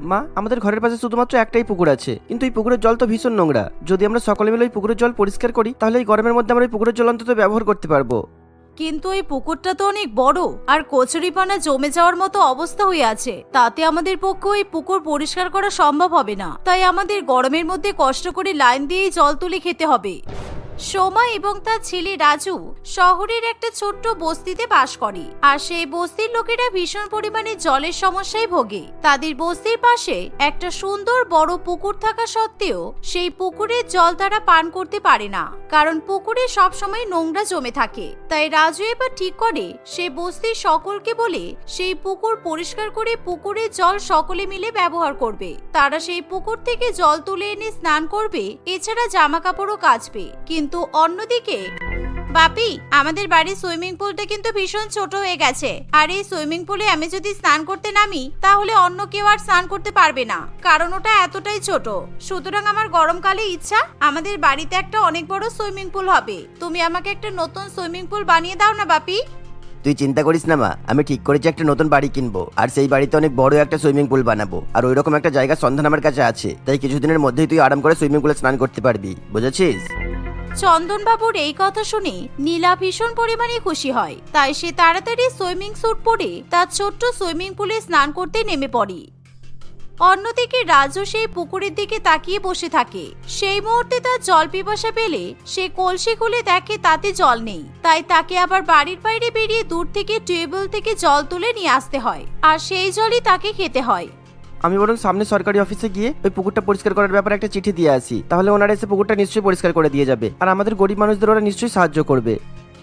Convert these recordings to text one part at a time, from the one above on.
মা, আমাদের ঘরের পাশে শুধুমাত্র একটাই পুকুর আছে। কিন্তু এই পুকুরের জল তো ভীষণ নোংরা। যদি আমরা সকলে মিলে ওই পুকুরের জল পরিষ্কার করি, তাহলে এই গরমের মধ্যে আমরা ওই পুকুরের জল অন্তত ব্যবহার করতে পারব। কিন্তু এই পুকুরটা তো অনেক বড়, আর কচুরিপানা জমে যাওয়ার মতো অবস্থা হয়ে আছে। তাতে আমাদের পক্ষে ওই পুকুর পরিষ্কার করা সম্ভব হবে না। তাই আমাদের গরমের মধ্যে কষ্ট করে লাইন দিয়েই জল তুলে খেতে হবে। সোমা এবং তার ছেলে রাজু শহরের একটা ছোট্ট বস্তিতে বাস করে। আর সেই বস্তির লোকেরা ভীষণ পরিমাণে জলের সমস্যায় ভোগে। তাদের বস্তির পাশে একটা সুন্দর বড় পুকুর থাকা সত্ত্বেও সেই পুকুরের জল তারা পান করতে পারে না। কারণ পুকুরে সবসময় নোংরা জমে থাকে। তাই রাজু এবার ঠিক করে সে বস্তির সকলকে বলে সেই পুকুর পরিষ্কার করে পুকুরের জল সকলে মিলে ব্যবহার করবে। তারা সেই পুকুর থেকে জল তুলে এনে স্নান করবে। এছাড়া জামা কাপড়ও কাচবে। কিন্তু অন্যদিকে, বাপি, আমাদের বাড়ির সুইমিং পুলটা কিন্তু ভীষণ ছোট হয়ে গেছে। আর এই সুইমিং পুলে আমি যদি স্নান করতে নামি, তাহলে অন্য কেউ আর স্নান করতে পারবে না। কারণ ওটা এতটাই ছোট। সুতরাং আমার গরমকালে ইচ্ছা, আমাদের বাড়িতে একটা অনেক বড় সুইমিং পুল হবে। তুমি আমাকে একটা নতুন সুইমিং পুল বানিয়ে দাও না, বাপি? তুই চিন্তা করিস না, মা। আমি ঠিক করেছি একটা নতুন বাড়ি কিনবো। আর সেই বাড়িতে অনেক বড় একটা সুইমিং পুল বানাবো। আর ওই রকম একটা জায়গার সন্ধান আমার কাছে আছে। তাই কিছুদিনের মধ্যেই তুই আরাম করে সুইমিং পুলে স্নান করতে পারবি। বুঝেছিস? চন্দনবাবুর এই কথা শুনে নীলা ভীষণ পরিমাণে খুশি হয়। তাই সে তাড়াতাড়ি সুইমিং স্যুট পরে তার ছোট্ট সুইমিং পুলে স্নান করতে নেমে পড়ে। অন্যদিকে রাজু সেই পুকুরের দিকে তাকিয়ে বসে থাকে। সেই মুহূর্তে তার জল পিপাসা পেলে সে কলসি খুলে দেখে তাতে জল নেই। তাই তাকে আবার বাড়ির বাইরে বেরিয়ে দূর থেকে টিউবওয়েল থেকে জল তুলে নিয়ে আসতে হয়। আর সেই জলই তাকে খেতে হয়। আমি বরং সামনে সরকারি অফিসে গিয়ে ওই পুকুরটা পরিষ্কার করার ব্যাপারে একটা চিঠি দিয়ে আসি। তাহলে ওনারা এসে পুকুরটা নিশ্চয়ই পরিষ্কার করে দিয়ে যাবে। আর আমাদের গরিব মানুষদের ওরা নিশ্চয়ই সাহায্য করবে।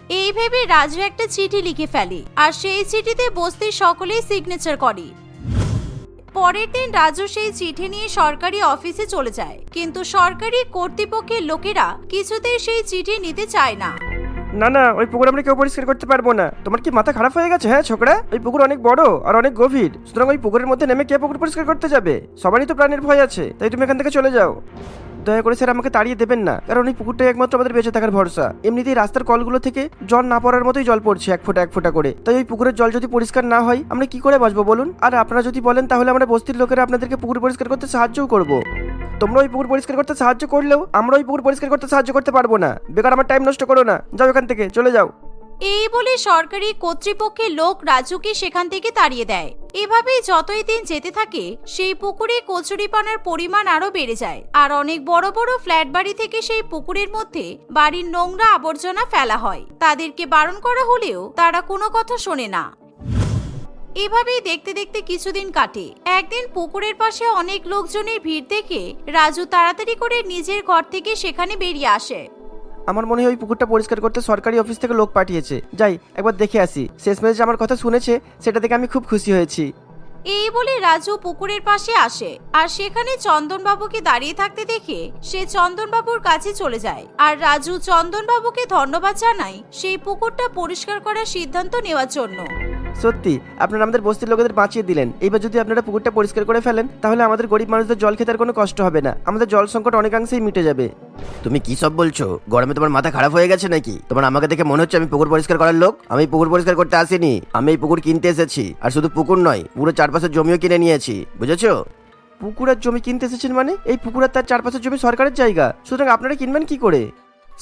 এই ভেবে রাজু একটা চিঠি লিখে ফেলে। আর সেই চিঠিতে বস্তির সকলেই সিগনেচার করে। পরের দিন রাজু সেই চিঠি নিয়ে সরকারি অফিসে চলে যায়। কিন্তু সরকারি কর্তৃপক্ষের লোকেরা কিছুতেই সেই চিঠি নিতে চায় না। না না, ওই পুকুর আমরা কেউ পরিষ্কার করতে পারব না। তোমার কি মাথা খারাপ হয়ে গেছে হ্যাঁ ছোকরা? ওই পুকুর অনেক বড় আর অনেক গভীর। সুতরাং ওই পুকুরের মধ্যে নেমে কে পুকুর পরিষ্কার করতে যাবে? সবারই তো প্রাণের ভয় আছে, তাই তুমি এখান থেকে চলে যাও। দয়া করে স্যার আমাকে তাড়িয়ে দেবেন না। কারণ এই পুকুরটাই একমাত্র আমাদের বেঁচে থাকার ভরসা। এমনিতেই রাস্তার কলগুলো থেকে জল না পড়ার মতোই জল পড়ছে এক ফোঁটা এক ফোঁটা করে। তাই ওই পুকুরের জল যদি পরিষ্কার না হয়, আমরা কি করে বাঁচবো বলুন? আর আপনারা যদি বলেন, তাহলে আমরা বস্তির লোকেরা আপনাদেরকে পুকুর পরিষ্কার করতে সাহায্যও করব। তোমরা ওই পুকুর পরিষ্কার করতে সাহায্য করলেও আমরা ওই পুকুর পরিষ্কার করতে সাহায্য করতে পারব না। বেকার, আমার টাইম নষ্ট করো না। যাও এখান থেকে, চলে যাও। এই বলে সরকারি কর্তৃপক্ষের লোক রাজুকে সেখান থেকে তাড়িয়ে দেয়। এভাবেই যতই দিন যেতে থাকে, সেই পুকুরে কচুরিপানার পরিমাণ আরও বেড়ে যায়। আর অনেক বড় বড় ফ্ল্যাট বাড়ি থেকে সেই পুকুরের মধ্যে বাড়ির নোংরা আবর্জনা ফেলা হয়। তাদেরকে বারণ করা হলেও তারা কোনো কথা শোনে না। এভাবেই দেখতে দেখতে কিছুদিন কাটে। একদিন পুকুরের পাশে অনেক লোকজনের ভিড় দেখে রাজু তাড়াতাড়ি করে নিজের ঘর থেকে সেখানে বেরিয়ে আসে। আমার মনে হয় ওই পুকুরটা পরিষ্কার করতে সরকারি অফিস থেকে লোক পাঠিয়েছে। যাই, একবার দেখে আসি। শেষ যে আমার কথা শুনেছে, সেটা দেখে আমি খুব খুশি হয়েছি। এই বলে রাজু পুকুরের পাশে আসে আর সেখানে চন্দনবাবুকে দাঁড়িয়ে থাকতে দেখে সে চন্দনবাবুর কাছে চলে যায়। আর রাজু চন্দনবাবুকে ধন্যবাদ জানায় সেই পুকুরটা পরিষ্কার করার সিদ্ধান্ত নেওয়ার জন্য। সত্যি আপনারা আমাদের বস্তির লোকেদের বাঁচিয়ে দিলেন। এইবার যদি আপনারা পুকুরটা পরিষ্কার করে ফেলেন তাহলে আমাদের গরিব মানুষদের জল খেতে আর কোনো কষ্ট হবে না। আমাদের জল সংকট অনেকাংশেই মিটে যাবে। তুমি কি সব বলছো? গরমে তোমার মাথা খারাপ হয়ে গেছে নাকি? তোমার আমাকে দেখে মনে হচ্ছে আমি পুকুর পরিষ্কার করার লোক? আমি পুকুর পরিষ্কার করতে আসিনি। আমি এই পুকুর কিনতে এসেছি। আর শুধু পুকুর নয় পুরো চারপাশের জমিও কিনে নিয়েছি, বুঝেছ? পুকুরের জমি কিনতে এসেছেন মানে? এই পুকুরের তার চারপাশের জমি সরকারের জায়গা। সুতরাং আপনারা কিনবেন কি করে?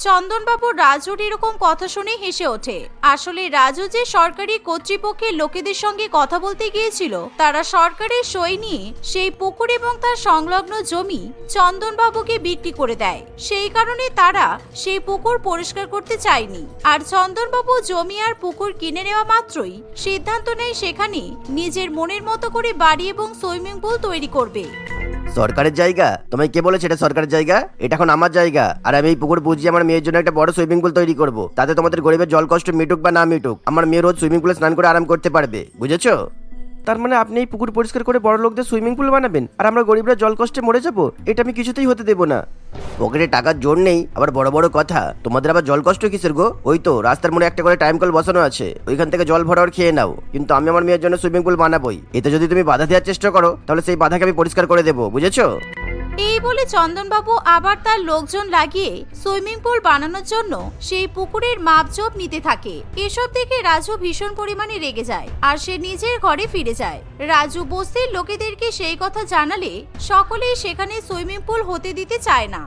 চন্দনবাবু রাজুর এরকম কথা শুনে হেসে ওঠে। আসলে রাজু যে সরকারি কর্তৃপক্ষের লোকেদের সঙ্গে কথা বলতে গিয়েছিল, তারা সরকারের সই নিয়ে সেই পুকুর এবং তার সংলগ্ন জমি চন্দনবাবুকে বিক্রি করে দেয়। সেই কারণে তারা সেই পুকুর পরিষ্কার করতে চায়নি। আর চন্দনবাবু জমি আর পুকুর কিনে নেওয়া মাত্রই সিদ্ধান্ত নেয় সেখানে নিজের মনের মতো করে বাড়ি এবং সুইমিং পুল তৈরি করবে। সরকারের জায়গা? তোমায় কে বলেছে এটা সরকারের জায়গা? এটা এখন আমার জায়গা। আর আমি এই পুকুর বুঝিয়ে আমার মেয়ের জন্য একটা বড় সুইমিং পুল তৈরি করব। তাতে তোমাদের গরিবের জল কষ্ট মিটুক বা না মিটুক আমার মেয়ে রোজ সুইমিং পুলে স্নান করে আরাম করতে পারবে বুঝেছ? তার মানে আপনি এই পুকুর পরিষ্কার করে বড় লোকদের সুইমিং পুল বানাবেন আর আমরা গরিবরা জল কষ্টে মরে যাব? এটা আমি কিছুতেই হতে দেবো না। পকেটে টাকার জোর নেই আবার বড় বড় কথা তোমাদের আবার জল কষ্ট কিসের গো? ওই তো রাস্তার মোড়ে একটা করে টাইম কল বসানো আছে ওইখান থেকে জল ভরার খেয়ে নাও কিন্তু আমি আমার মেয়ের জন্য সুইমিং পুল বানাবোই এতে যদি তুমি বাধা দেওয়ার চেষ্টা করো তাহলে সেই বাধাকে আমি পরিষ্কার করে দেবো বুঝেছ? এই বলে চন্দনবাবু আবার তার লোকজন লাগিয়ে সুইমিং পুল বানানোর জন্য সেই পুকুরের মাপজোপ নিতে থাকে। এসব দেখে রাজু ভীষণ পরিমাণে রেগে যায় আর সে নিজের ঘরে ফিরে যায়। রাজু বস্তির লোকেদেরকে সেই কথা জানালে সকলেই সেখানে সুইমিং পুল হতে দিতে চায় না।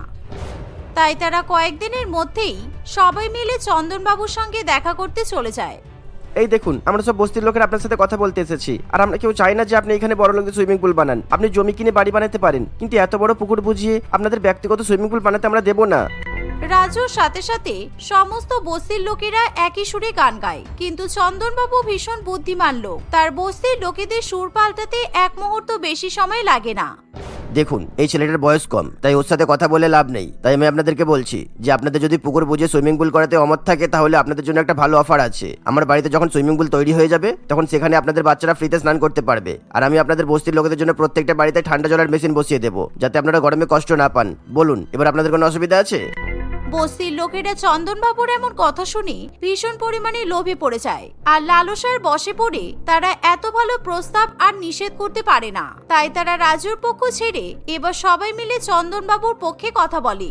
তাই তারা কয়েকদিনের মধ্যেই সবাই মিলে চন্দনবাবুর সঙ্গে দেখা করতে চলে যায়। এই দেখুন, আমরা সব বস্তির লোকের আপনার সাথে কথা বলতে এসেছি। আর আমরা কেউ চাই না যে আপনি এখানে বড় লোকের সুইমিং পুল বানান। আপনি জমি কিনে বাড়ি বানাতে পারেন, কিন্তু এত বড় পুকুর বুঝিয়ে আপনাদের ব্যক্তিগত সুইমিং পুল বানাতে আমরা দেবো না। রাজুর সাথে সাথে সমস্ত বস্তির লোকেরা একই সুরে গান গায়। কিন্তু চন্দনবাবু ভীষণ বুদ্ধিমান লোক। তার বস্তির লোকেদের সুর পাল্টাতে এক মুহূর্ত বেশি সময় লাগে না। দেখুন, এই ছেলেটার বয়স কম, তাই ওর সাথে কথা বলে লাভ নেই। তাই আমি আপনাদেরকে বলছি যে, আপনাদের যদি পুকুর বুঝে সুইমিং পুল করাতে অমত থাকে, তাহলে আপনাদের জন্য একটা ভালো অফার আছে। আমার বাড়িতে যখন সুইমিং পুল তৈরি হয়ে যাবে, তখন সেখানে আপনাদের বাচ্চারা ফ্রিতে স্নান করতে পারবে। আর আমি আপনাদের বস্তির লোকেদের জন্য প্রত্যেকটা বাড়িতে ঠান্ডা জলের মেশিন বসিয়ে দেবো, যাতে আপনারা গরমে কষ্ট না পান। বলুন, এবার আপনাদের কোনো অসুবিধা আছে? বস্তির লোকেরা চন্দনবাবুর এমন কথা শুনে ভীষণ পরিমাণে লোভে পড়ে যায়। আর লালসার বসে পড়ে তারা এত ভালো প্রস্তাব আর নিষেধ করতে পারে না। তাই তারা রাজুর পক্ষ ছেড়ে এবার সবাই মিলে চন্দনবাবুর পক্ষে কথা বলে।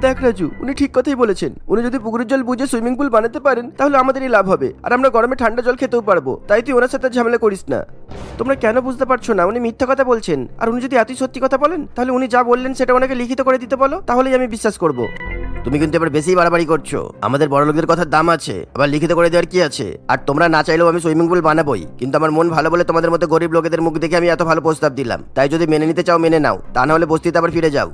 দেখ রাজু উনি ঠিক কথাই বলেছেন। উনি যদি পুকুরের জল বুঝে সুইমিং পুল বানাতে পারেন তাহলে আমাদেরই লাভ হবে। আর আমরা গরমে ঠান্ডা জল খেতেও পারব। তাই তুই ওনার সাথে ঝামেলা করিস না। তোমরা কেন বুঝতে পারছ না? উনি মিথ্যা কথা বলছেন। আর উনি যদি এতই সত্যি কথা বলেন তাহলে উনি যা বললেন সেটা ওনাকে লিখিত করে দিতে বলো তাহলেই আমি বিশ্বাস করব। তুমি কিন্তু এবার বেশি বাড়াবাড়ি করছ। আমাদের বড় লোকদের কথার দাম আছে। আবার লিখিত করে দেওয়ার কি আছে? আর তোমরা না চাইলেও আমি সুইমিং পুল বানাবোই। কিন্তু আমার মন ভালো বলে তোমাদের মতো গরিব লোকেদের মুখ দেখে আমি এত ভালো প্রস্তাব দিলাম। তাই যদি মেনে নিতে চাও মেনে নাও। তা না হলে বস্তিতে আবার ফিরে যাও।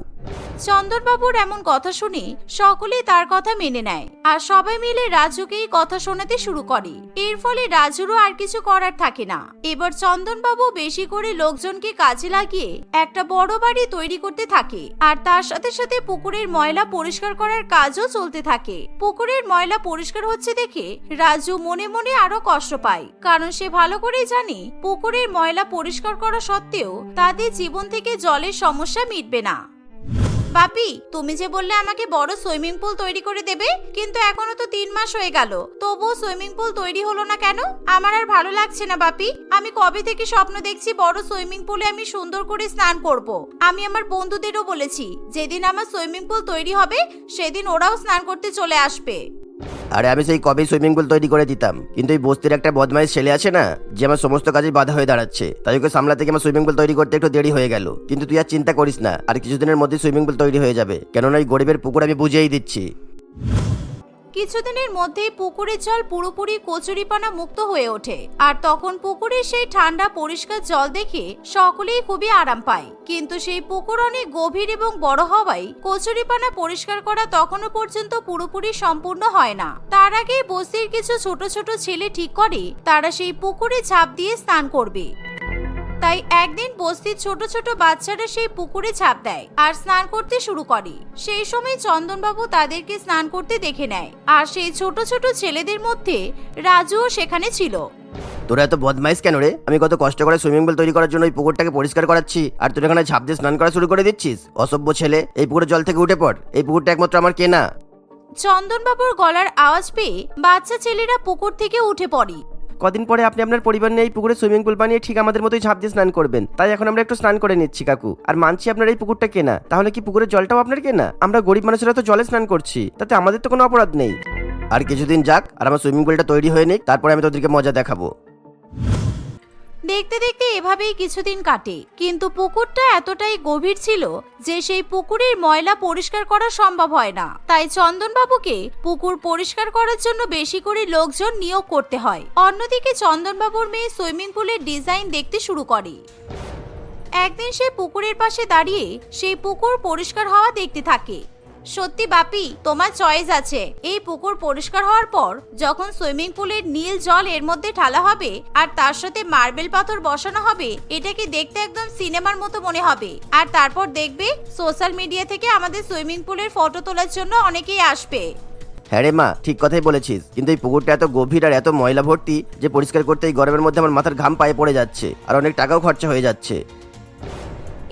চন্দনবাবুর এমন কথা শুনে সকলেই তার কথা মেনে নেয়। আর সবাই মিলে রাজুকেই কথা শোনাতে শুরু করে। এর ফলে রাজুরও আর কিছু করার থাকে না। এবার চন্দনবাবু বেশি করে লোকজনকে কাজে লাগিয়ে একটা বড় বাড়ি তৈরি করতে থাকে। আর তার সাথে সাথে পুকুরের ময়লা পরিষ্কার করার কাজও চলতে থাকে। পুকুরের ময়লা পরিষ্কার হচ্ছে দেখে রাজু মনে মনে আরও কষ্ট পায়। কারণ সে ভালো করেই জানে পুকুরের ময়লা পরিষ্কার করা সত্ত্বেও তাদের জীবন থেকে জলের সমস্যা মিটবে না। বাপি, তুমি যে বললে আমাকে বড় সুইমিং পুল তৈরি করে দেবে, কিন্তু এখনও তো তিন মাস হয়ে গেল। তবুও সুইমিং পুল তৈরি হলো না কেন? আমার আর ভালো লাগছে না বাপি। আমি কবে থেকে স্বপ্ন দেখছি বড় সুইমিং পুলে আমি সুন্দর করে স্নান করব। আমি আমার বন্ধুদেরও বলেছি, যেদিন আমার সুইমিং পুল তৈরি হবে, সেদিন ওরাও স্নান করতে চলে আসবে। আরে আমি সেই কবে সুইমিং পুল তৈরি করে দিতাম। কিন্তু এই বস্তির একটা বদমাইশ ছেলে আছে না, যে আমার সমস্ত কাজে বাধা হয়ে দাঁড়াচ্ছে। তাই ওকে সামলাতে গিয়ে আমার সুইমিং পুল তৈরি করতে একটু দেরি হয়ে গেল। কিন্তু তুই আর চিন্তা করিস না, আর কিছুদিনের মধ্যে সুইমিং পুল তৈরি হয়ে যাবে। কেননা এই গরিবের পুকুর আমি বুঝিয়েই দিচ্ছি। কিছুদিনের মধ্যেই পুকুরের জল পুরোপুরি কচুরিপানা মুক্ত হয়ে ওঠে। আর তখন পুকুরের সেই ঠান্ডা, পরিষ্কার জল দেখে সকলেই খুবই আরাম পায়। কিন্তু সেই পুকুর অনেক গভীর এবং বড় হওয়ায় কচুরিপানা পরিষ্কার করা তখনও পর্যন্ত পুরোপুরি সম্পূর্ণ হয় না। তার আগে বস্তির কিছু ছোট ছোট ছেলে ঠিক করে, তারা সেই পুকুরে ঝাঁপ দিয়ে স্নান করবে। তাই একদিন বস্তির ছোট ছোট বাচ্চারা সেই পুকুরে ছাপ দেয় আর স্নান করতে শুরু করে। সেই সময় চন্দনবাবু তাদেরকে স্নান করতে দেখে নেয়। আর সেই ছোট ছোট ছেলেদের মধ্যে রাজুও সেখানে ছিল। তোরা এত বদমাইশ কেন রে? আমি কত কষ্ট করে সুইমিং পুল তৈরি করার জন্য এই পুকুরটাকে পরিষ্কার করাচ্ছি আর তোর এখানে ঝাঁপ দিয়ে স্নান করা শুরু করে দিচ্ছিস? অসভ্য ছেলে এই পুকুরের জল থেকে উঠে পড়। এই পুকুরটা একমাত্র আমার কেনা। চন্দনবাবুর গলার আওয়াজ পেয়ে বাচ্চা ছেলেরা পুকুর থেকে উঠে পড়ে। কদিন পরে আপনি আপনার পরিবার নিয়ে এই পুকুরে সুইমিং পুল বানিয়ে ঠিক আমাদের মতোই ঝাঁপ দিয়ে স্নান করবেন। তাই এখন আমরা একটু স্নান করে নিচ্ছি, কাকু। আর মানছি আপনার এই পুকুরটা কেনা। তাহলে কি পুকুরের জলটাও আপনার কেনা? আমরা গরিব মানুষেরা তো জলে স্নান করছি। তাতে আমাদের তো কোনো অপরাধ নেই। আর কিছুদিন যাক, আর আমার সুইমিং পুলটা তৈরি হয়ে নিক, তারপরে আমি তোদেরকে মজা দেখাবো। দেখতে দেখতে এভাবেই কিছুদিন কাটে। কিন্তু পুকুরটা এতটাই গভীর ছিল যে সেই পুকুরের ময়লা পরিষ্কার করা সম্ভব হয় না। তাই চন্দনবাবুকে পুকুর পরিষ্কার করার জন্য বেশি করে লোকজন নিয়োগ করতে হয়। অন্যদিকে চন্দনবাবুর মেয়ে সুইমিং পুলের ডিজাইন দেখতে শুরু করে। একদিন সে পুকুরের পাশে দাঁড়িয়ে সেই পুকুর পরিষ্কার হওয়া দেখতে থাকে। সত্যি বাপি, তোমার চয়েস আছে। এই পুকুর পরিষ্কার হওয়ার পর যখন সুইমিং পুলের নীল জল এর মধ্যে ঢালা হবে আর তার সাথে মার্বেল পাথর বসানো হবে এটাকে দেখতে একদম সিনেমার মতো মনে হবে। আর তারপর দেখবে সোশ্যাল মিডিয়া থেকে আমাদের সুইমিং পুলের ফটো তোলার জন্য অনেকেই আসবে। হ্যাঁ রে মা, ঠিক কথাই বলেছিস। কিন্তু এই পুকুরটা এত গভীর আর এত ময়লা ভর্তি যে পরিষ্কার করতে এই গরমের মধ্যে আমার মাথার ঘাম পায়ে পড়ে যাচ্ছে। আর অনেক টাকাও খরচা হয়ে যাচ্ছে।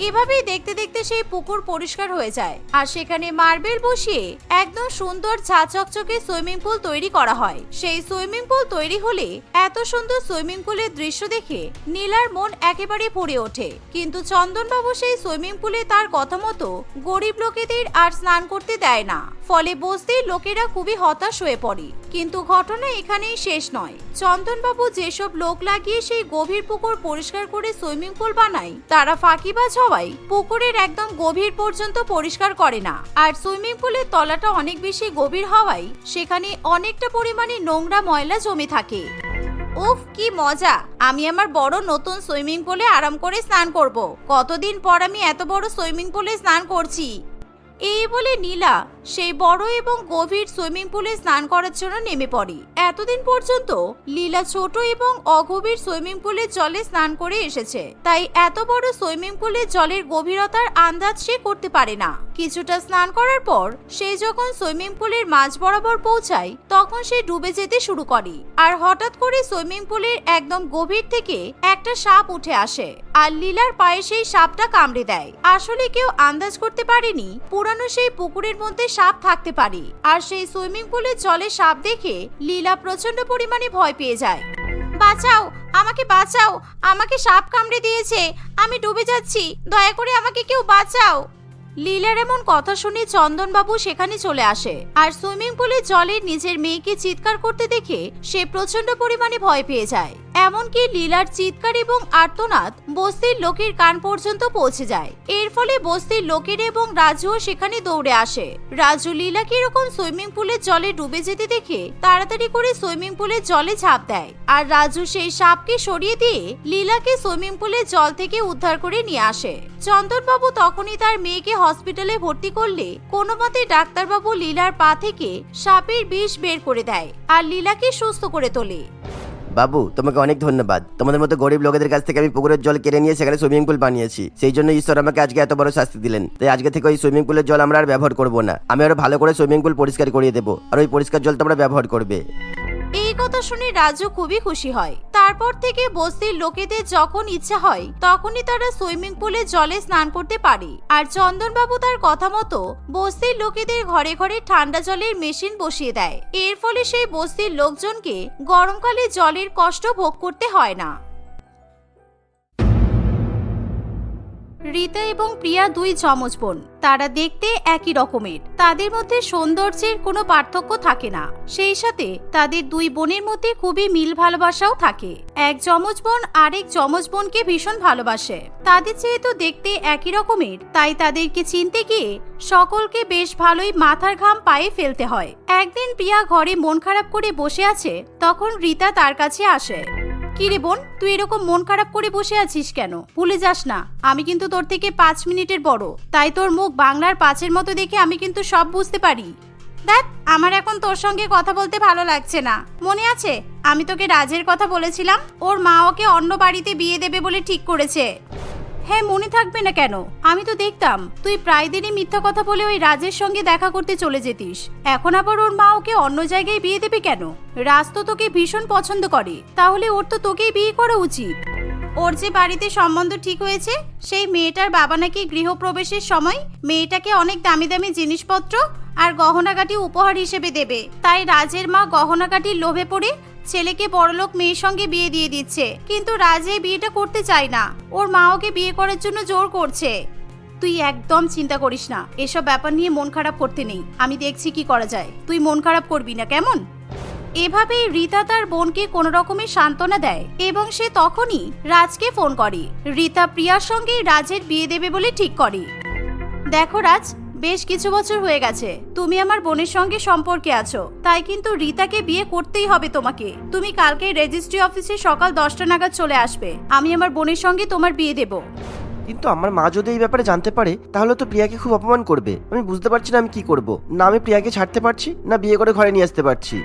এভাবেই দেখতে দেখতে সেই পুকুর পরিষ্কার হয়ে যায়। আর সেখানে মার্বেল বসিয়ে একদম সুন্দর ঝা চকচকে সুইমিং পুল তৈরি করা হয়। সেই সুইমিং পুল তৈরি হলে এত সুন্দর সুইমিং পুলের দৃশ্য দেখে নীলার মন একেবারে ভরে ওঠে। কিন্তু চন্দনবাবু সেই সুইমিং পুলে তার কথা মতো গরিব লোকেদের আর স্নান করতে দেয় না। ফলে বস্তির লোকেরা খুবই হতাশ হয়ে পড়ে। কিন্তু ঘটনা এখানেই শেষ নয়। চন্দনবাবু যেসব লোক লাগিয়ে সেই গভীর পুকুর পরিষ্কার করে সুইমিং পুল বানায়, তারা ফাঁকিবাজ হওয়ায় পুকুরের একদম গভীর পর্যন্ত পরিষ্কার করে না। আর সুইমিং পুলের তলাটা অনেক বেশি গভীর হওয়ায় সেখানে অনেকটা পরিমাণে নোংরা ময়লা জমে থাকে। উফ, কি মজা! আমি আমার বড় নতুন সুইমিং পুলে আরাম করে স্নান করব। কতদিন পর আমি এত বড় সুইমিং পুলে স্নান করছি। এই বলে নীলা সেই বড় এবং গভীর সুইমিং পুলে স্নান করার জন্য নেমে পড়ে। এতদিন পর্যন্ত লীলা ছোট এবং অগভীর সুইমিং পুলের জলে স্নান করে এসেছে। তাই এত বড় সুইমিং পুলের জলের গভীরতার আন্দাজ সে করতে পারে না। কিছুটা স্নান করার পর সে যখন সুইমিং পুলের মাঝ বরাবর পৌঁছায়, তখন সে ডুবে যেতে শুরু করে। আর হঠাৎ করে সুইমিং পুলের একদম গভীর থেকে একটা সাপ উঠে আসে আর লীলার পায়ে সেই সাপটা কামড়ে দেয়। আসলে কেউ আন্দাজ করতে পারেনি, পুরানো সেই পুকুরের মধ্যে সাপ থাকতে পারে। আর সেই সুইমিং পুলের জলে সাপ দেখে লীলা প্রচণ্ড পরিমাণে ভয় পেয়ে যায়। বাঁচাও, আমাকে বাঁচাও, আমাকে সাপ কামড়ে দিয়েছে, আমি ডুবে যাচ্ছি, দয়া করে আমাকে কেউ বাঁচাও। লীলার এমন কথা শুনে চন্দনবাবু সেখানে চলে আসে। আর সুইমিং পুলে জলে নিজের মেয়েকে চিৎকার করতে দেখে সে প্রচণ্ড পরিমাণে ভয় পেয়ে যায়। এমনকি লীলার চিৎকার এবং আর্তনাদ বস্তির লোকের কান পর্যন্ত পৌঁছে যায়। এর ফলে বস্তির লোকের এবং রাজুও সেখানে দৌড়ে আসে। রাজু লীলাকে এরকম সুইমিং পুলের জলে ডুবে যেতে দেখে তাড়াতাড়ি করে সুইমিং পুলের জলে ঝাঁপ দেয়। আর রাজু সেই সাপকে সরিয়ে দিয়ে লীলাকে সুইমিং পুলের জল থেকে উদ্ধার করে নিয়ে আসে। চন্দনবাবু তখনই তার মেয়েকে হসপিটালে ভর্তি করলে কোনো মতে ডাক্তারবাবু লীলার পা থেকে সাপের বিষ বের করে দেয় আর লীলাকে সুস্থ করে তোলে। বাবু, তোমাকে অনেক ধন্যবাদ। তোমাদের মতো গরিব লোকেদের কাছ থেকে আমি পুকুরের জল কেড়ে নিয়ে সেখানে সুইমিং পুল বানিয়েছি। সেই জন্য ঈশ্বর আমাকে আজকে এত বড় শাস্তি দিলেন। তাই আজকে থেকে ওই সুইমিং পুলের জল আমরা আর ব্যবহার করব না। আমি আরও ভালো করে সুইমিং পুল পরিষ্কার করিয়ে দেবো। আর ওই পরিষ্কার জল তোমরা ব্যবহার করবে। কথা শুনে রাজু খুবই খুশি হয়। তারপর থেকে বস্তির লোকেদের যখন ইচ্ছা হয়, তখনই তারা সুইমিং পুলে জলে স্নান করতে পারে। আর চন্দনবাবু তার কথা মতো বস্তির লোকেদের ঘরে ঘরে ঠান্ডা জলের মেশিন বসিয়ে দেয়। এর ফলে সেই বস্তির লোকজনকে গরমকালে জলের কষ্ট ভোগ করতে হয় না। রীতা এবং প্রিয়া দুই যমজ বোন। তারা দেখতে একই রকমের। তাদের মধ্যে সৌন্দর্যের কোনো পার্থক্য থাকে না। সেই সাথে তাদের দুই বোনের মধ্যে খুবই মিল ভালোবাসাও থাকে। এক যমজ বোন আরেক যমজ বোনকে ভীষণ ভালোবাসে। তাদের যেহেতু দেখতে একই রকমের, তাই তাদেরকে চিনতে গিয়ে সকলকে বেশ ভালোই মাথার ঘাম পায়ে ফেলতে হয়। একদিন প্রিয়া ঘরে মন খারাপ করে বসে আছে, তখন রীতা তার কাছে আসে। কিরে বোন? তুই এরকম মন খারাপ করে বসে আছিস কেন? ভুলে যাস না। আমি কিন্তু তোর থেকে পাঁচ মিনিটের বড়। তাই তোর মুখ বাংলার পাঁচের মতো দেখে আমি কিন্তু সব বুঝতে পারি। দেখ, আমার এখন তোর সঙ্গে কথা বলতে ভালো লাগছে না। মনে আছে? আমি তোকে রাজের কথা বলেছিলাম। ওর মা ওকে অন্য বাড়িতে বিয়ে দেবে বলে ঠিক করেছে। হ্যাঁ মনে থাকবে না কেন? আমি তো দেখতাম, তুই প্রায় দিনই মিথ্যা কথা বলে ওই রাজের সঙ্গে দেখা করতে চলে যেতিস। এখন আবার ওর মা ওকে অন্য জায়গায় বিয়ে দেবে কেন? রাজ তো তোকে ভীষণ পছন্দ করে, তাহলে ওর তো তোকেই বিয়ে করা উচিত। ওর যে বাড়িতে সম্বন্ধ ঠিক হয়েছে, সেই মেয়েটার বাবা নাকি গৃহপ্রবেশের সময় মেয়েটাকে অনেক দামি দামি জিনিসপত্র আর গহনাগাটি উপহার হিসেবে দেবে। তাই রাজের মা গহনাগাটির লোভে পড়ে ছেলেকে বড়লোক মেয়ের সঙ্গে বিয়ে দিয়ে দিচ্ছে। কিন্তু রাজ এই বিয়েটা করতে চায় না। ওর মা ওকে বিয়ে করার জন্য জোর করছে। তুই একদম চিন্তা করিস না। এসব ব্যাপার নিয়ে মন খারাপ করতে নেই। আমি দেখছি কি করা যায়। তুই মন খারাপ করবি না, কেমন? এভাবেই রীতা তার বোনকে কোনো রকমের সান্ত্বনা দেয় এবং সে তখনই রাজকে ফোন করে। রীতা প্রিয়ার সঙ্গে রাজের বিয়ে দেবে বলে ঠিক করে। দেখো রাজ বেশ কিছু বছর হয়ে গেছে। তুমি আমার বোনের সঙ্গে সম্পর্কে আছো। তাই কিন্তু রিতাকে বিয়ে করতেই হবে তোমাকে। তুমি কালকে রেজিস্ট্রি অফিসে সকাল দশটা নাগাদ চলে আসবে। আমি আমার বোনের সঙ্গে তোমার বিয়ে দেব। কিন্তু আমার মা যদি এই ব্যাপারে জানতে পারে তাহলে তো প্রিয়াকে খুব অপমান করবে। আমি বুঝতে পারছি না আমি কি করব। না আমি প্রিয়াকে ছাড়তে পারছি না বিয়ে করে ঘরে নিয়ে আসতে পারছি।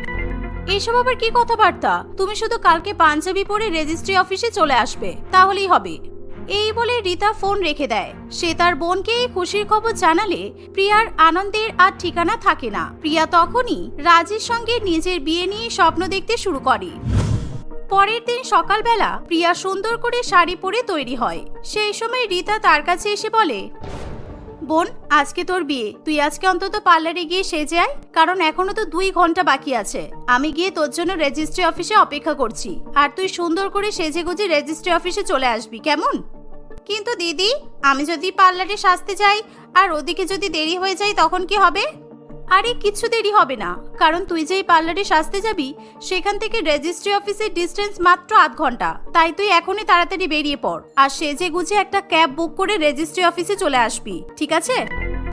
এসব আবার কি কথাবার্তা? তুমি শুধু কালকে পাঞ্জাবি পরে রেজিস্ট্রি অফিসে চলে আসবে। তাহলেই হবে। এই বলে রীতা ফোন রেখে দেয়। সে তার বোনকে এই খুশির খবর জানালে প্রিয়ার আনন্দের আর ঠিকানা থাকে না। প্রিয়া তখনই রাজের সঙ্গে নিজের বিয়ে নিয়ে স্বপ্ন দেখতে শুরু করে। পরের দিন সকালবেলা প্রিয়া সুন্দর করে শাড়ি পরে তৈরি হয়। সেই সময় রীতা তার কাছে এসে বলে, বোন, আজকে তোর বিয়ে। তুই আজকে অন্তত পার্লারে গিয়ে সেজে আয়, কারণ এখনও তো দুই ঘণ্টা বাকি আছে। আমি গিয়ে তোর জন্য রেজিস্ট্রি অফিসে অপেক্ষা করছি। আর তুই সুন্দর করে সেজে গুজে রেজিস্ট্রি অফিসে চলে আসবি, কেমন? কিন্তু দিদি, আমি যদি পার্লারে সাজতে যাই আর ওদিকে যদি দেরি হয়ে যায় তখন কি হবে? আরে কিছু দেরি হবে না, কারণ তুই যেই পার্লারে সাজতে যাবি, সেখান থেকে রেজিস্ট্রি অফিসের ডিস্টেন্স মাত্র আধ ঘণ্টা। তাই তুই এখনই তাড়াতাড়ি বেরিয়ে পড়, আর সেজে গুজে একটা ক্যাব বুক করে রেজিস্ট্রি অফিসে চলে আসবি, ঠিক আছে?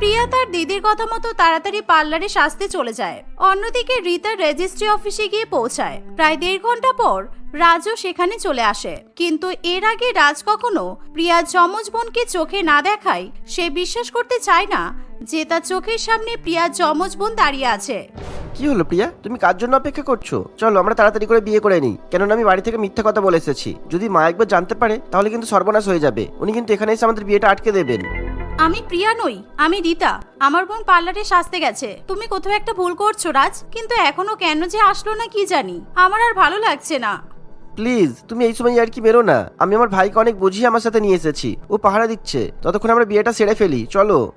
প্রিয়া তার দিদির কথা মতো তাড়াতাড়ি পার্লারে সাজতে চলে যায়। অন্যদিকে রীতা রেজিস্ট্রি অফিসে গিয়ে পৌঁছায়। প্রায় দেড় ঘণ্টা পর রাজও সেখানে চলে আসে। কিন্তু এর আগে রাজ কখনো প্রিয়া যমজ বোনকে চোখে না দেখায় সে বিশ্বাস করতে চায় না যে তার চোখের সামনে প্রিয়া যমজ বোন দাঁড়িয়ে আছে। কি হলো প্রিয়া? তুমি কার জন্য অপেক্ষা করছ? চলো, আমরা তাড়াতাড়ি করে বিয়ে করে নিই। কেননা আমি বাড়ি থেকে মিথ্যা কথা বলে এসেছি। যদি মা একবার জানতে পারে, তাহলে কিন্তু সর্বনাশ হয়ে যাবে। উনি কিন্তু এখানে এসে আমাদের বিয়েটা আটকে দেবেন। আমি প্রিয়া নই আমি রীতা। আমার বোন পার্লারে সাজতে গেছে। তুমি কোথাও একটা ভুল করছ রাজ। কিন্তু এখনও কেন যে আসলো না কি জানি। আমার আর ভালো লাগছে না। প্লিজ তুমি এই সময় আর কি বেরো না। আমি আমার ভাইকে অনেক বুঝিয়ে আমার সাথে নিয়ে এসেছি। ও পাহারা দিচ্ছে। ততক্ষণ আমরা বিয়েটা সেরে ফেলি। চলো।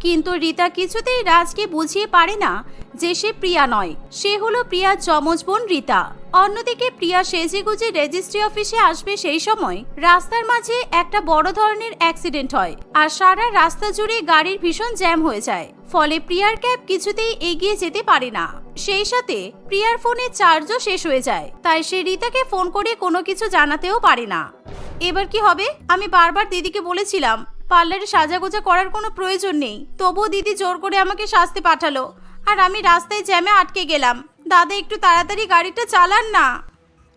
কিন্তু রীতা কিছুতেই রাজকে বুঝিয়ে পারে না যে সে প্রিয়া নয়। সে হলো প্রিয়ার যমজ বোন রীতা। অন্যদিকে প্রিয়া সেজে গুজে রেজিস্ট্রি অফিসে আসবে সেই সময় রাস্তার মাঝে একটা বড় ধরনের অ্যাক্সিডেন্ট হয় আর সারা রাস্তা জুড়ে গাড়ির ভীষণ জ্যাম হয়ে যায়। ফলে প্রিয়ার ক্যাব কিছুতেই এগিয়ে যেতে পারে না। সেই সাথে প্রিয়ার ফোনে চার্জও শেষ হয়ে যায়, তাই সে রীতাকে ফোন করে কোনো কিছু জানাতেও পারে না। এবার কি হবে? আমি বারবার দিদিকে বলেছিলাম, পার্লারে সাজাগোজা করার কোনো প্রয়োজন নেই। তবুও দিদি জোর করে আমাকে সাজতে পাঠালো, আর আমি রাস্তায় জ্যামে আটকে গেলাম। দাদা একটু তাড়াতাড়ি গাড়িটা চালান না।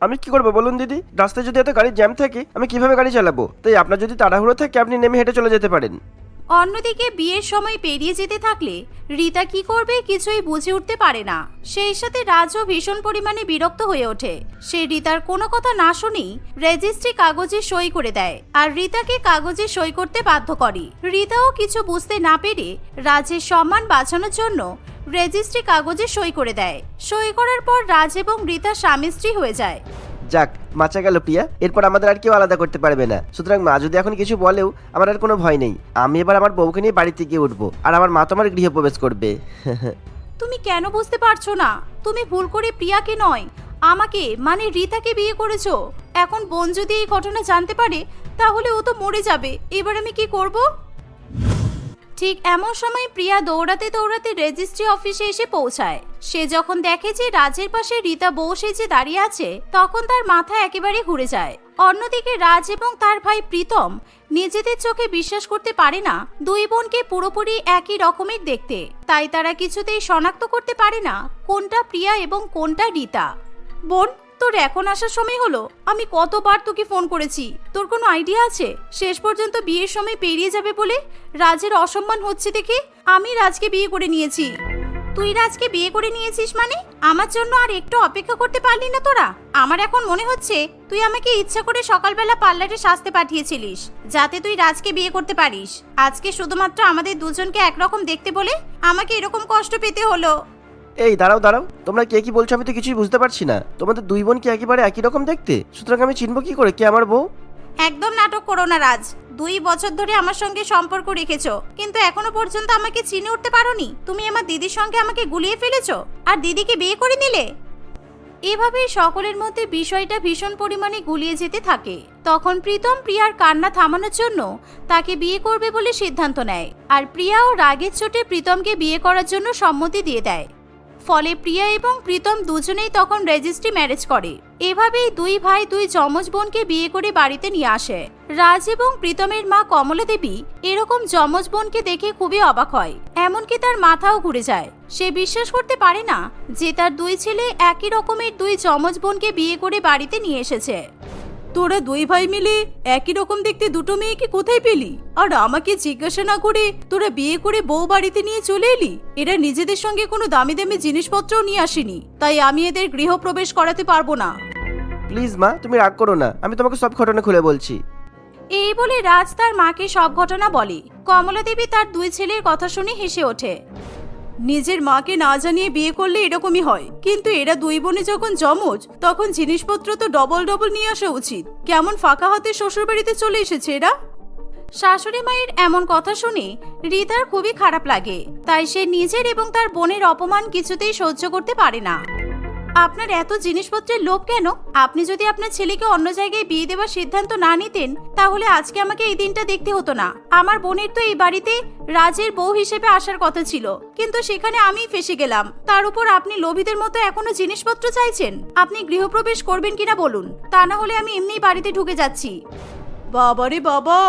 আমি কি করব বলুন দিদি? রাস্তায় যদি এত গাড়ির জ্যাম থাকে আমি কীভাবে গাড়ি চালাবো? তাই আপনার যদি তাড়াহুড়ো থাকে আপনি নেমে হেঁটে চলে যেতে পারেন। অন্যদিকে বিয়ের সময় পেরিয়ে যেতে থাকলে রিতা কি করবে কিছুই বুঝে উঠতে পারে না। সেই সাথে রাজও ভীষণ পরিমাণে বিরক্ত হয়ে ওঠে। সে রিতার কোনো কথা না শুনেই রেজিস্ট্রি কাগজে সই করে দেয় আর রিতাকে কাগজে সই করতে বাধ্য করে। রিতাও কিছু বুঝতে না পেরে রাজের সম্মান বাঁচানোর জন্য রেজিস্ট্রি কাগজে সই করে দেয়। সই করার পর রাজ এবং রীতা স্বামী স্ত্রী হয়ে যায়। যাক মাচা গেল প্রিয়া। এরপর আমাদের আর কেউ আলাদা করতে পারবে না। সুতরাং মা যদি এখন কিছু বলেও আমার আর কোনো ভয় নেই। আমি এবার আমার বউকে নিয়ে বাড়িতে গিয়ে উঠবো আর আমার মা তো আমার গৃহপ্রবেশ করবে। তুমি কেন বুঝতে পারছ না? তুমি ভুল করে প্রিয়াকে নয় আমাকে মানে রীতাকে বিয়ে করেছ। এখন বোন যদি এই ঘটনা জানতে পারে তাহলে ও তো মরে যাবে। এবার আমি কি করব? ঠিক এমন সময় প্রিয়া দৌড়াতে দৌড়াতে রেজিস্ট্রি অফিসে এসে পৌঁছায়। সে যখন দেখে যে রাজের পাশে রীতা বউ সেজে দাঁড়িয়ে আছে, তখন তার মাথা একেবারে ঘুরে যায়। অন্যদিকে রাজ এবং তার ভাই প্রীতম নিজেদের চোখে বিশ্বাস করতে পারে না, দুই বোনকে পুরোপুরি একই রকমের দেখতে। তাই তারা কিছুতেই শনাক্ত করতে পারে না কোনটা প্রিয়া এবং কোনটা রীতা। বোন তোর এখন আসার সময় হলো। আমি কতবার তোকে ফোন করেছি। তোর কোনো আইডিয়া আছে? শেষ পর্যন্ত বিয়ের সময় পেরিয়ে যাবে বলে রাজের অসম্মান হচ্ছে দেখে আমি রাজকে বিয়ে করে নিয়েছি। তুই রাজকে বিয়ে করে নিয়েছিস মানে? আমার জন্য আর একটু অপেক্ষা করতে পারলি না তোরা। আমার এখন মনে হচ্ছে তুই আমাকে ইচ্ছা করে সকালবেলা পার্লারে সাজতে পাঠিয়েছিলিস, যাতে তুই রাজকে বিয়ে করতে পারিস। আজকে শুধুমাত্র আমাদের দুজনকে একরকম দেখতে বলে আমাকে এরকম কষ্ট পেতে হলো। এই, দাঁড়াও দাঁড়াও। তোমরা কে কি বলছো আমি তো কিছুই বুঝতে পারছি না। তোমাদের দুই বোন কি একেবারে একই রকম দেখতে? সুতরাং আমি চিনবো কি করে? কে আমার বউ? একদম নাটক করো না, রাজ। দুই বছর ধরে আমার সঙ্গে সম্পর্ক রেখেছো। কিন্তু এখনও পর্যন্ত আমাকে চিনে উঠতে পারোনি। তুমি আমার দিদির সঙ্গে আমাকে গুলিয়ে ফেলেছো। আর দিদিকে বিয়ে করে নিলে? এভাবেই সকলের মধ্যে বিষয়টা ভীষণ পরিমাণে গুলিয়ে যেতে থাকে। তখন প্রীতম প্রিয়ার কান্না থামানোর জন্য তাকে বিয়ে করবে বলে সিদ্ধান্ত নেয়। আর প্রিয়াও রাগের চোটে প্রীতমকে বিয়ে করার জন্য সম্মতি দিয়ে দেয়। ফলে প্রিয়া এবং প্রীতম দুজনেই তখন রেজিস্ট্রি ম্যারেজ করে। এভাবেই দুই ভাই দুই যমজ বোনকে বিয়ে করে বাড়িতে নিয়ে আসে। রাজ এবং প্রীতমের মা কমলা দেবী এরকম যমজ বোনকে দেখে খুবই অবাক হয়। এমনকি তার মাথাও ঘুরে যায়। সে বিশ্বাস করতে পারে না যে তার দুই ছেলে একই রকমের দুই যমজ বোনকে বিয়ে করে বাড়িতে নিয়ে এসেছে। তোরা দুই ভাই মিলে একই রকম দেখতে দুটো মেয়েকে কোথায় পেলি? আর আমাকে জিজ্ঞাসা না করে তোরা বিয়ে করে বউ বাড়িতে নিয়ে চলে এলি? এরা নিজেদের সঙ্গে কোনো দামি দামি জিনিসপত্রও নিয়ে আসেনি তাই আমি এদের গৃহপ্রবেশ করাতে পারব না। প্লিজ মা তুমি রাগ করো না। আমি তোমাকে সব ঘটনা খুলে বলছি। এই বলে রাজ তার মাকে সব ঘটনা বলে। কমলা দেবী তার দুই ছেলের কথা শুনে হেসে ওঠে। নিজের মাকে না জানিয়ে বিয়ে করলে এরকমই হয়। কিন্তু এরা দুই বোনে যখন জমজ তখন জিনিসপত্র তো ডবল ডবল নিয়ে আসা উচিত। কেমন ফাঁকা হাতে শ্বশুরবাড়িতে চলে এসেছে এরা? শাশুড়ি মায়ের এমন কথা শুনে রিতার খুবই খারাপ লাগে, তাই সে নিজের এবং তার বোনের অপমান কিছুতেই সহ্য করতে পারে না। আপনার এত জিনিসপত্রের লোভ কেন? আপনি যদি আপনার ছেলেকে অন্য জায়গায় বিয়ে দেওয়ার সিদ্ধান্ত না নিতেন, তাহলে আজকে আমাকে এই দিনটা দেখতে হতো না। আমার বোনের তো এই বাড়িতে রাজের বউ হিসেবে আসার কথা ছিল, কিন্তু সেখানে আমি ফেসে গেলাম। তার উপর আপনি লোভীদের মতো এখনও জিনিসপত্র চাইছেন? আপনি গৃহপ্রবেশ করবেন কিনা বলুন? তা না হলে আমি এমনিই বাড়িতে ঢুকে যাচ্ছি। বাবারে বাবা,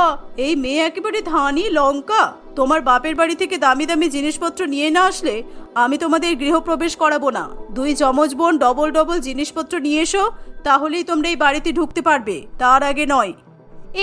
এই মেয়ে একেবারে ধানি লঙ্কা। তোমার বাপের বাড়ি থেকে দামি দামি জিনিসপত্র নিয়ে না আসলে আমি তোমাদের গৃহপ্রবেশ করাবো না। দুই যমজ বোন ডবল ডবল জিনিসপত্র নিয়ে এসো, তাহলেই তোমরা এই বাড়িতে ঢুকতে পারবে, তার আগে নয়।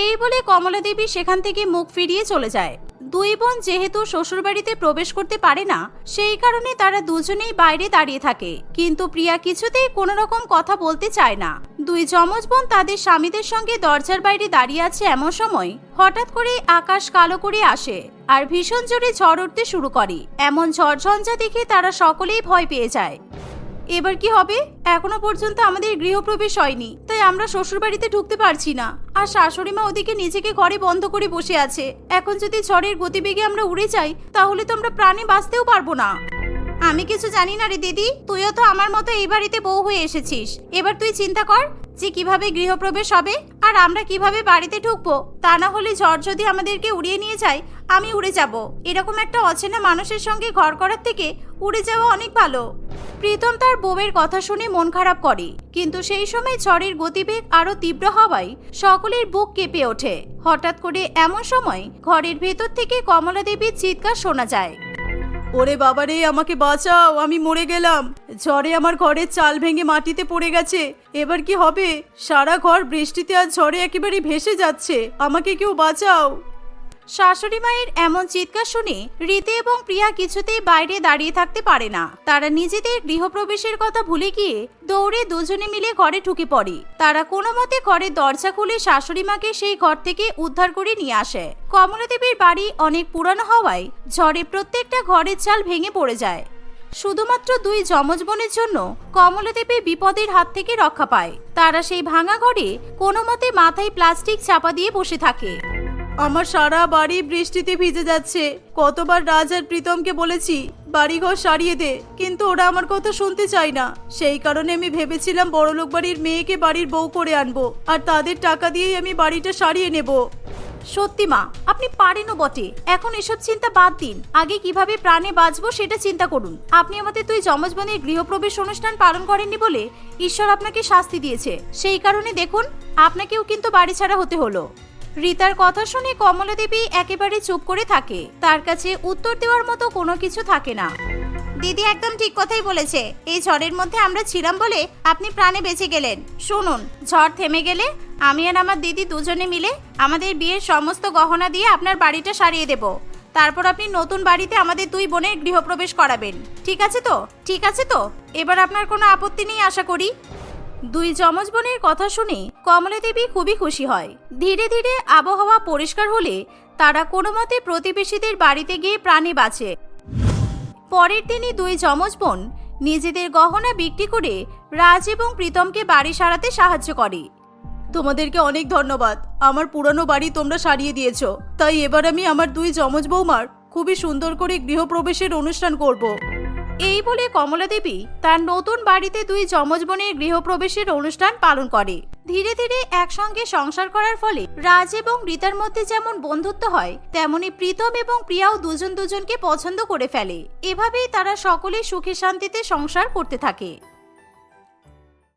এই বলে কমলা দেবী সেখান থেকে মুখ ফিরিয়ে চলে যায়। দুই বোন যেহেতু শ্বশুরবাড়িতে প্রবেশ করতে পারে না, সেই কারণে তারা দুজনেই বাইরে দাঁড়িয়ে থাকে। কিন্তু প্রিয়া কিছুতেই কোনো রকম কথা বলতে চায় না। দুই যমজ বোন তাদের স্বামীদের সঙ্গে দরজার বাইরে দাঁড়িয়ে আছে এমন সময় হঠাৎ করে আকাশ কালো করে আসে আর ভীষণ জোরে ঝড় উঠতে শুরু করে। এমন ঝড় ঝঞ্ঝা দেখে তারা সকলেই ভয় পেয়ে যায়। এবার কি হবে? এখনও পর্যন্ত আমাদের গৃহপ্রবেশ হয়নি, তাই আমরা শ্বশুর বাড়িতে ঢুকতে পারছি না। আর শাশুড়ি মা ওদিকে নিজেকে ঘরে বন্ধ করে বসে আছে। এখন যদি ঝড়ের গতিবেগে আমরা উড়ে যাই, তাহলে তো আমরা প্রাণে বাঁচতেও পারব না। আমি কিছু জানি না রে দিদি, তুইও তো আমার মতো এই বাড়িতে বউ হয়ে এসেছিস। এবার তুই চিন্তা কর যে কীভাবে গৃহপ্রবেশ হবে আর আমরা কীভাবে বাড়িতে ঢুকবো, তা না হলে ঝড় যদি আমাদেরকে উড়িয়ে নিয়ে যায়, আমি উড়ে যাব। এরকম একটা অচেনা মানুষের সঙ্গে ঘর করার থেকে উড়ে যাওয়া অনেক ভালো। প্রীতম তার বউয়ের কথা শুনে মন খারাপ করে, কিন্তু সেই সময় ঝড়ের গতিবেগ আরও তীব্র হওয়ায় সকলের বুক কেঁপে ওঠে। হঠাৎ করে এমন সময় ঘরের ভেতর থেকে কমলা দেবীর চিৎকার শোনা যায়। ওরে বাবারে, আমাকে বাঁচাও, আমি মরে গেলাম। ঝড়ে আমার ঘরের চাল ভেঙে মাটিতে পড়ে গেছে। এবার কি হবে? সারা ঘর বৃষ্টিতে আর ঝড়ে একেবারে ভেসে যাচ্ছে। আমাকে কেউ বাঁচাও। শাশুড়ি মায়ের এমন চিৎকার শুনে রীতি এবং প্রিয়া কিছুতেই বাইরে দাঁড়িয়ে থাকতে পারে না। তারা নিজেদের গৃহপ্রবেশের কথা ভুলে গিয়ে দৌড়ে দুজনে মিলে ঘরে ঢুকে পড়ে। তারা কোনো মতে ঘরের দরজা খুলে শাশুড়ি মাকে সেই ঘর থেকে উদ্ধার করে নিয়ে আসে। কমলা দেবীর বাড়ি অনেক পুরানো হওয়ায় ঝড়ে প্রত্যেকটা ঘরের চাল ভেঙে পড়ে যায়। শুধুমাত্র দুই যমজ বোনের জন্য কমলা দেবী বিপদের হাত থেকে রক্ষা পায়। তারা সেই ভাঙা ঘরে কোনো মতে মাথায় প্লাস্টিক চাপা দিয়ে বসে থাকে। আমার সারা বাড়ি বৃষ্টিতে ভিজে যাচ্ছে। কতবার রাজ আর প্রীতমকে বলেছি, বাড়িঘর সারিয়ে দে, কিন্তু ওরা আমার কথা শুনতে চায় না। সেই কারণে আমি ভেবেছিলাম বড়লোক বাড়ির মেয়েকে বাড়ির বউ করে আনব, আর তাদের টাকা দিয়েই আমি বাড়িটা সারিয়ে নেব। সত্যি মা, আপনি পারেনও বটে। এখন এসব চিন্তা বাদ দিন। আগে কীভাবে প্রাণে বাঁচবো সেটা চিন্তা করুন। আপনি আমাদের দুই যমজ বোনের গৃহপ্রবেশ অনুষ্ঠান পালন করেননি বলে ঈশ্বর আপনাকে শাস্তি দিয়েছে। সেই কারণে দেখুন, আপনাকেও কিন্তু বাড়ি ছাড়া হতে হলো। রিতার কথা শুনে কমলা দেবী একেবারে চুপ করে থাকে। তার কাছে উত্তর দেওয়ার মতো কোনো কিছু থাকে না। দিদি একদম ঠিক কথাই বলেছে। এই ঝড়ের মধ্যে আমরা ছিলাম বলে আপনি প্রাণে বেঁচে গেলেন। শুনুন, ঝড় থেমে গেলে আমি আর আমার দিদি দুজনে মিলে আমাদের বিয়ের সমস্ত গহনা দিয়ে আপনার বাড়িটা সারিয়ে দেব। তারপর আপনি নতুন বাড়িতে আমাদের দুই বোনের গৃহপ্রবেশ করাবেন। ঠিক আছে তো? ঠিক আছে তো? এবার আপনার কোনো আপত্তি নেই, আশা করি। দুই যমজ বোনের কথা শুনে কমলা দেবী খুবই খুশি হয়। ধীরে ধীরে আবহাওয়া পরিষ্কার হলে তারা কোনো মতে প্রতিবেশীদের বাড়িতে গিয়ে প্রাণে বাঁচে। পরের দিনই দুই যমজ বোন নিজেদের গহনা বিক্রি করে রাজ এবং প্রীতমকে বাড়ি সারাতে সাহায্য করে। তোমাদেরকে অনেক ধন্যবাদ। আমার পুরানো বাড়ি তোমরা সারিয়ে দিয়েছ। তাই এবার আমি আমার দুই যমজ বৌমার খুবই সুন্দর করে গৃহপ্রবেশের অনুষ্ঠান করব। এই বলে কমলা দেবী তার নতুন বাড়িতে দুই যমজ বোনের গৃহপ্রবেশের অনুষ্ঠান পালন করে। ধীরে ধীরে একসঙ্গে সংসার করার ফলে রাজ এবং রীতার মধ্যে যেমন বন্ধুত্ব হয়, তেমনি প্রীতম এবং প্রিয়াও দুজন দুজনকে পছন্দ করে ফেলে। এভাবেই তারা সকলে সুখে শান্তিতে সংসার করতে থাকে।